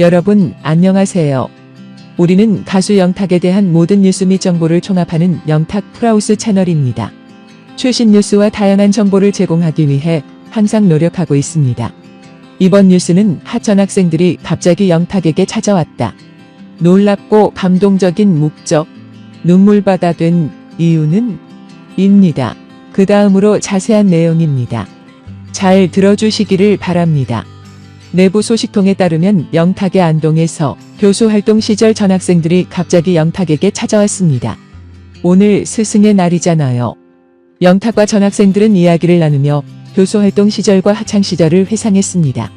여러분 안녕하세요. 우리는 가수 영탁에 대한 모든 뉴스 및 정보를 총합하는 영탁 프라우스 채널입니다. 최신 뉴스와 다양한 정보를 제공하기 위해 항상 노력하고 있습니다. 이번 뉴스는 하천 학생들이 갑자기 영탁에게 찾아왔다. 놀랍고 감동적인 목적, 눈물바다 된 이유는 입니다. 그 다음으로 자세한 내용입니다. 잘 들어주시기를 바랍니다. 내부 소식통에 따르면 영탁의 안동에서 교수 활동 시절 전학생들이 갑자기 영탁에게 찾아왔습니다. 오늘 스승의 날이잖아요. 영탁과 전학생들은 이야기를 나누며 교수 활동 시절과 학창 시절을 회상했습니다.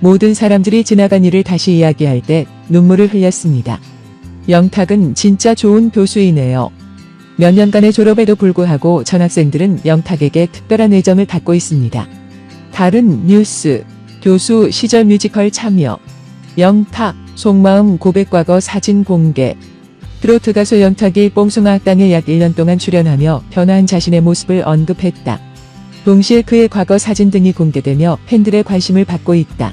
모든 사람들이 지나간 일을 다시 이야기할 때 눈물을 흘렸습니다. 영탁은 진짜 좋은 교수이네요. 몇 년간의 졸업에도 불구하고 전학생들은 영탁에게 특별한 애정을 갖고 있습니다. 다른 뉴스, 교수 시절 뮤지컬 참여, 영탁, 속마음 고백 과거 사진 공개, 트로트 가수 영탁이 뽕숭아 학당에 약 1년 동안 출연하며 변화한 자신의 모습을 언급했다. 동시에 그의 과거 사진 등이 공개되며 팬들의 관심을 받고 있다.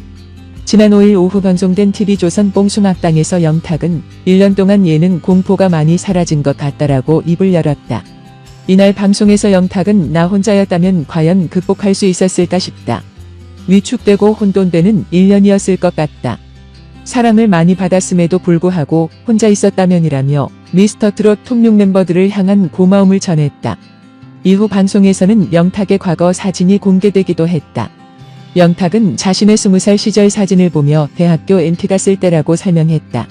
지난 5일 오후 방송된 TV조선 뽕숭아 학당에서 영탁은 1년 동안 예능 공포가 많이 사라진 것 같다라고 입을 열었다. 이날 방송에서 영탁은 나 혼자였다면 과연 극복할 수 있었을까 싶다. 위축되고 혼돈되는 1년이었을 것 같다. 사랑을 많이 받았음에도 불구하고 혼자 있었다면이라며 미스터 트롯 통육 멤버들을 향한 고마움을 전했다. 이후 방송에서는 영탁의 과거 사진이 공개되기도 했다. 영탁은 자신의 20살 시절 사진을 보며 대학교 NT 갔을 때라고 설명했다.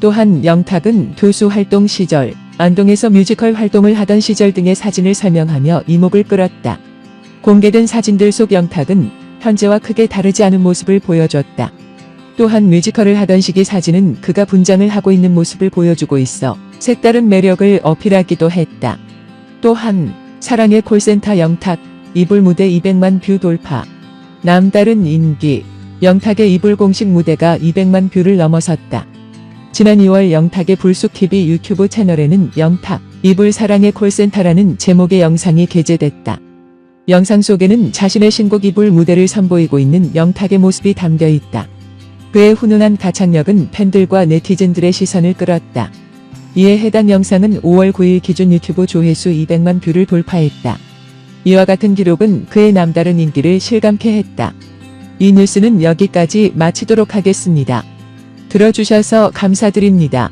또한 영탁은 교수 활동 시절, 안동에서 뮤지컬 활동을 하던 시절 등의 사진을 설명하며 이목을 끌었다. 공개된 사진들 속 영탁은 현재와 크게 다르지 않은 모습을 보여줬다. 또한 뮤지컬을 하던 시기 사진은 그가 분장을 하고 있는 모습을 보여주고 있어 색다른 매력을 어필하기도 했다. 또한 사랑의 콜센터 영탁, 이불 무대 200만 뷰 돌파. 남다른 인기, 영탁의 이불 공식 무대가 200만 뷰를 넘어섰다. 지난 2월 영탁의 불쑥TV 유튜브 채널에는 영탁, 이불 사랑의 콜센터라는 제목의 영상이 게재됐다. 영상 속에는 자신의 신곡 이불 무대를 선보이고 있는 영탁의 모습이 담겨 있다. 그의 훈훈한 가창력은 팬들과 네티즌들의 시선을 끌었다. 이에 해당 영상은 5월 9일 기준 유튜브 조회수 200만 뷰를 돌파했다. 이와 같은 기록은 그의 남다른 인기를 실감케 했다. 이 뉴스는 여기까지 마치도록 하겠습니다. 들어주셔서 감사드립니다.